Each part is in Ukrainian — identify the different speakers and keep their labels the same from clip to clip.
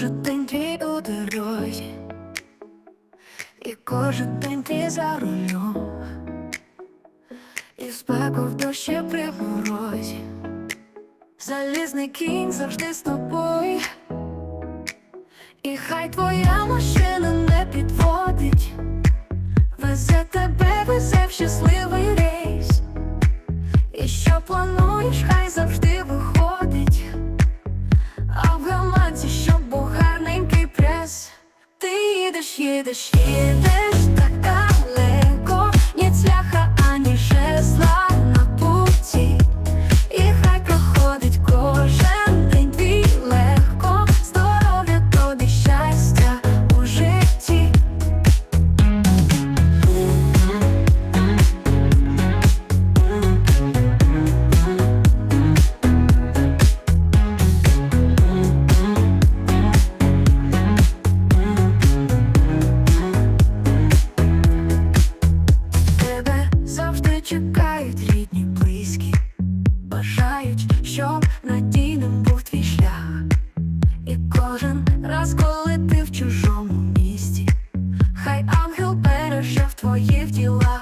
Speaker 1: кожен день твій у дорозі, і кожен день ти за рулем, і спеку в дощі при морозі. Залізний кінь завжди з тобою, і хай твоя машина не підводить, везе тебе, везе в щасливий рейс. І що плануєш, хай This year, this year. Чекають рідні, близькі, бажають, щоб надійним був твій шлях. І кожен раз, коли ти в чужому місті, хай ангел береже в твоїх ділах.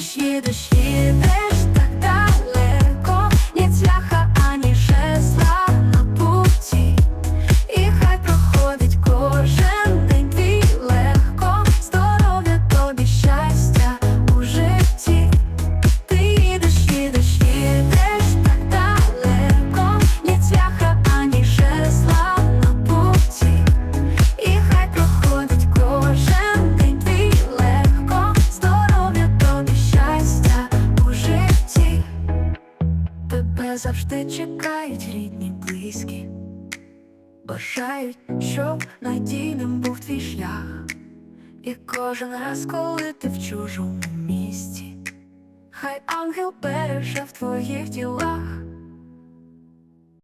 Speaker 1: Їдеш, їдеш, завжди чекають рідні, близькі. Бажають, щоб надійним був твій шлях. І кожен раз, коли ти в чужому місті, хай ангел береже в твоїх ділах.